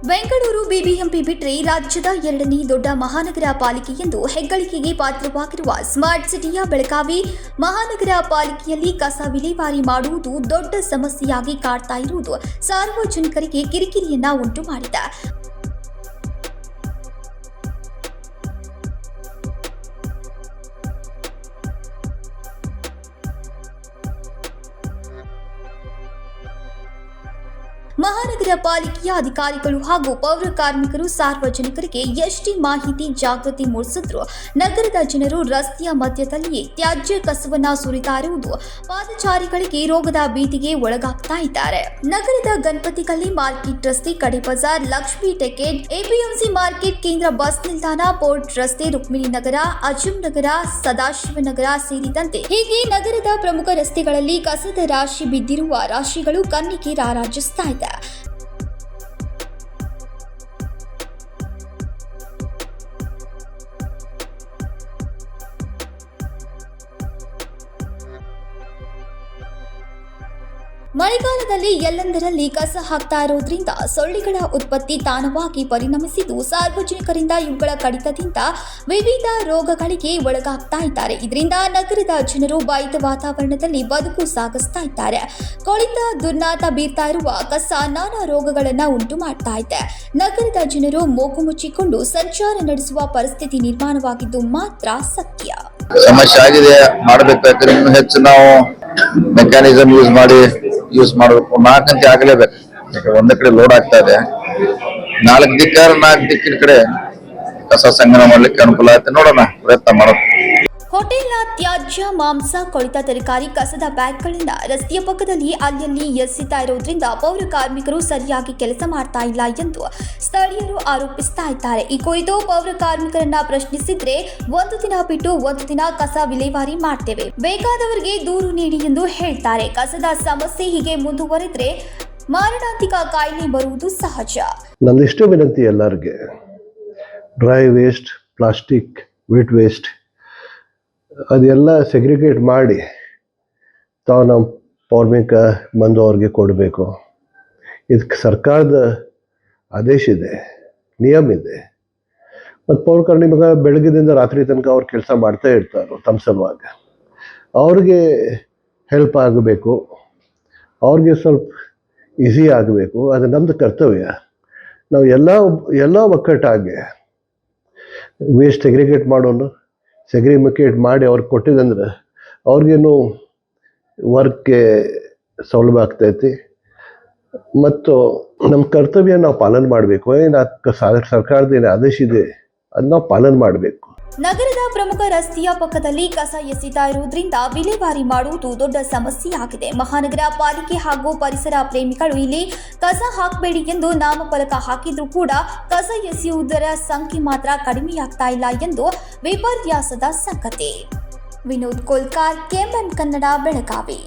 Bengaluru BBMP ಬಿಟ್ಟರೆ ರಾಜ್ಯದ ಎರಡನೇ ದೊಡ್ಡ ಮಹಾನಗರ ಪಾಲಿಕೆ ಎಂದು ಹೆಗ್ಗಳಿಕೆಗೆ ಪಾತ್ರವಾಗಿರುವ ಸ್ಮಾರ್ಟ್ ಸಿಟಿಯ ಬೆಳಗಾವಿ ಮಹಾನಗರ ಪಾಲಿಕೆಯಲ್ಲಿ ಕಸ ವಿಲೇವಾರಿ ಮಾಡುವುದು ದೊಡ್ಡ ಸಮಸ್ಯೆಯಾಗಿ ಕಾಡ್ತಾ ಇರುವುದು ಸಾರ್ವಜನಿಕರಿಗೆ ಕಿರಿಕಿರಿಯನ್ನ ಉಂಟು ಮಾಡಿದೆ ಮಹಾನಗರ ಪಾಲಿಕೆಯ ಅಧಿಕಾರಿಗಳು ಹಾಗೂ ಪೌರ ಕಾರ್ಮಿಕರು ಸಾರ್ವಜನಿಕರಿಗೆ ಎಷ್ಟೇ ಮಾಹಿತಿ ಜಾಗೃತಿ ಮೂಡಿಸಿದ್ರು. ನಗರದ ಜನರು ರಸ್ತೆಯ ಮಧ್ಯದಲ್ಲಿಯೇ ತ್ಯಾಜ್ಯ ಕಸವನ್ನ ಸುರಿತಾ ಇರುವುದು ಪಾದಚಾರಿಗಳಿಗೆ ರೋಗದ ಭೀತಿಗೆ ಒಳಗಾಗ್ತಾ ಇದ್ದಾರೆ. ನಗರದ ಗಣಪತಿ ಗಲ್ಲಿ ಮಾರ್ಕೆಟ್ ರಸ್ತೆ, ಕಡೆ ಬಜಾರ್, ಲಕ್ಷ್ಮಿ ಟೆಕೆಟ್, ಎಪಿಎಂಸಿ ಮಾರ್ಕೆಟ್, ಕೇಂದ್ರ ಬಸ್ ನಿಲ್ದಾಣ, ಪೋರ್ಟ್ ರಸ್ತೆ, ರುಕ್ಮಿಣಿ ನಗರ ಅಜಂ ನಗರ, ಸದಾಶಿವ ನಗರ ಸೇರಿದಂತೆ ಹೀಗೆ ನಗರದ ಪ್ರಮುಖ ರಸ್ತೆಗಳಲ್ಲಿ ಕಸದ ರಾಶಿ ಬಿದ್ದಿರುವ ರಾಶಿಗಳು ಕಣ್ಣಿಗೆ ರಾರಾಜಿಸ್ತಾ ಇದೆ. yeah. ಮಳೆಗಾಲದಲ್ಲಿ ಎಲ್ಲೆಂದರಲ್ಲಿ ಕಸ ಹಾಕ್ತಾ ಇರೋದ್ರಿಂದ ಸೊಳ್ಳೆಗಳ ಉತ್ಪತ್ತಿ ತಾನವಾಗಿ ಪರಿಣಮಿಸಿದ್ದು ಸಾರ್ವಜನಿಕರಿಂದ ಇವುಗಳ ಕಡಿತದಿಂದ ವಿವಿಧ ರೋಗಗಳಿಗೆ ಒಳಗಾಗ್ತಾ ಇದ್ದಾರೆ. ಇದರಿಂದ ನಗರದ ಜನರು ಬಾಯಿದ ವಾತಾವರಣದಲ್ಲಿ ಬದುಕು ಸಾಗಿಸ್ತಾ ಇದ್ದಾರೆ. ಕೊಳಿತ ದುರ್ನಾತ ಬೀರ್ತಾ ಇರುವ ಕಸ ನಾನಾ ರೋಗಗಳನ್ನು ಉಂಟು ಮಾಡ್ತಾ ಇದೆ. ನಗರದ ಜನರು ಮೂಗು ಮುಚ್ಚಿಕೊಂಡು ಸಂಚಾರ ನಡೆಸುವ ಪರಿಸ್ಥಿತಿ ನಿರ್ಮಾಣವಾಗಿದ್ದು ಮಾತ್ರ ಸತ್ಯ. ಸಮಸ್ಯೆ ಆಗಿದೆ. ಮಾಡಬೇಕಾದ್ರೆ ಹೆಚ್ಚು ನಾವು ಮೆಕ್ಯಾನಿಸಮ್ ಯೂಸ್ ಮಾಡಿ ಯೂಸ್ ಮಾಡಬೇಕು. ನಾಲ್ಕು ಗಂಟೆ ಆಗಲೇಬೇಕು. ಯಾಕೆ ಒಂದೇ ಕಡೆ ಲೋಡ್ ಆಗ್ತಾ ಇದೆ. ನಾಲ್ಕು ದಿಕ್ಕಾರ ನಾಲ್ಕು ದಿಕ್ಕಿನ ಕಡೆ ಕಸ ಸಂಗ್ರಹ ಮಾಡ್ಲಿಕ್ಕೆ ಅನುಕೂಲ ಆಗುತ್ತೆ. ನೋಡೋಣ, ಪ್ರಯತ್ನ ಮಾಡೋಣ. ಹೋಟೆಲ್ನ ತ್ಯಾಜ್ಯ ಮಾಂಸ, ಕೊಳಿತ, ತರಕಾರಿ, ಕಸದ ಬ್ಯಾಗ್ಗಳಿಂದ ರಸ್ತೆಯ ಪಕ್ಕದಲ್ಲಿ ಅಲ್ಲಲ್ಲಿ ಎಸೆತಾ ಇರೋದ್ರಿಂದ ಪೌರ ಕಾರ್ಮಿಕರು ಸರಿಯಾಗಿ ಕೆಲಸ ಮಾಡ್ತಾ ಇಲ್ಲ ಎಂದು ಸ್ಥಳೀಯರು ಆರೋಪಿಸ್ತಾ ಇದ್ದಾರೆ. ಈ ಕುರಿತು ಪೌರ ಕಾರ್ಮಿಕರನ್ನ ಪ್ರಶ್ನಿಸಿದ್ರೆ ಒಂದು ದಿನ ಬಿಟ್ಟು ಒಂದು ದಿನ ಕಸ ವಿಲೇವಾರಿ ಮಾಡ್ತೇವೆ. ಬೇಕಾದವರಿಗೆ ದೂರು ನೀಡಿ ಎಂದು ಹೇಳ್ತಾರೆ. ಕಸದ ಸಮಸ್ಯೆ ಹೀಗೆ ಮುಂದುವರೆದ್ರೆ ಮಾರಣಾಂತಿಕ ಕಾಯಿಲೆ ಬರುವುದು ಸಹಜ. ನಂದಿಷ್ಟು ವಿನಂತಿ ಎಲ್ಲರಿಗೆ dry waste plastic wet waste ಅದೆಲ್ಲ ಸೆಗ್ರಿಗೇಟ್ ಮಾಡಿ ತಾವು ನಮ್ಮ ಪೌರ್ಮಿಕ ಬಂದವ್ರಿಗೆ ಕೊಡಬೇಕು. ಇದಕ್ಕೆ ಸರ್ಕಾರದ ಆದೇಶ ಇದೆ, ನಿಯಮ ಇದೆ. ಮತ್ತು ಪೌರ ನಿಮಗೆ ಬೆಳಗ್ಗೆದಿಂದ ರಾತ್ರಿ ತನಕ ಅವ್ರು ಕೆಲಸ ಮಾಡ್ತಾ ಇರ್ತಾರೆ ತಮ್ಮ ಸಲುವಾಗಿ. ಅವ್ರಿಗೆ ಹೆಲ್ಪ್ ಆಗಬೇಕು. ಅವ್ರಿಗೆ ಸ್ವಲ್ಪ ಈಸಿ ಆಗಬೇಕು. ಅದು ನಮ್ಮದು ಕರ್ತವ್ಯ. ನಾವು ಎಲ್ಲ ಎಲ್ಲ ಒಕ್ಕಟ್ಟಾಗಿ ವೇಸ್ಟ್ ಎಗ್ರಿಗೇಟ್ ಮಾಡೋನು ಸೆಗ್ರಿಮಿಕೇಟ್ ಮಾಡಿ ಅವ್ರಿಗೆ ಕೊಟ್ಟಿದ್ದಂದ್ರೆ ಅವ್ರಿಗೇನು ವರ್ಕ್ಗೆ ಸೌಲಭ್ಯ ಆಗ್ತೈತಿ. ಮತ್ತು ನಮ್ಮ ಕರ್ತವ್ಯ ನಾವು ಪಾಲನೆ ಮಾಡಬೇಕು. ಏನು ಸರ್ಕಾರದ ಏನು ಆದೇಶ ಇದೆ, ಅದು ನಾವು ಪಾಲನೆ ಮಾಡಬೇಕು. ನಗರದ ಪ್ರಮುಖ ರಸ್ತೆಯ ಪಕ್ಕದಲ್ಲಿ ಕಸ ಎಸಿತಾ ಇರುವುದರಿಂದ ವಿಲೇವಾರಿ ಮಾಡುವುದು ದೊಡ್ಡ ಸಮಸ್ಯೆಯಾಗಿದೆ. ಮಹಾನಗರ ಪಾಲಿಕೆ ಹಾಗೂ ಪರಿಸರ ಪ್ರೇಮಿಗಳು ಇಲ್ಲಿ ಕಸ ಹಾಕಬೇಡಿ ಎಂದು ನಾಮಫಲಕ ಹಾಕಿದ್ರೂ ಕೂಡ ಕಸ ಎಸೆಯುವುದರ ಸಂಖ್ಯೆ ಮಾತ್ರ ಕಡಿಮೆಯಾಗ್ತಾ ಇಲ್ಲ ಎಂದು ವಿಪರ್ಯಾಸದ ಸಂಗತಿ. ವಿನೋದ್ ಕೋಲ್ಕಾರ್ ಕೆಎಂಎಂ ಕನ್ನಡ, ಬೆಳಗಾವಿ.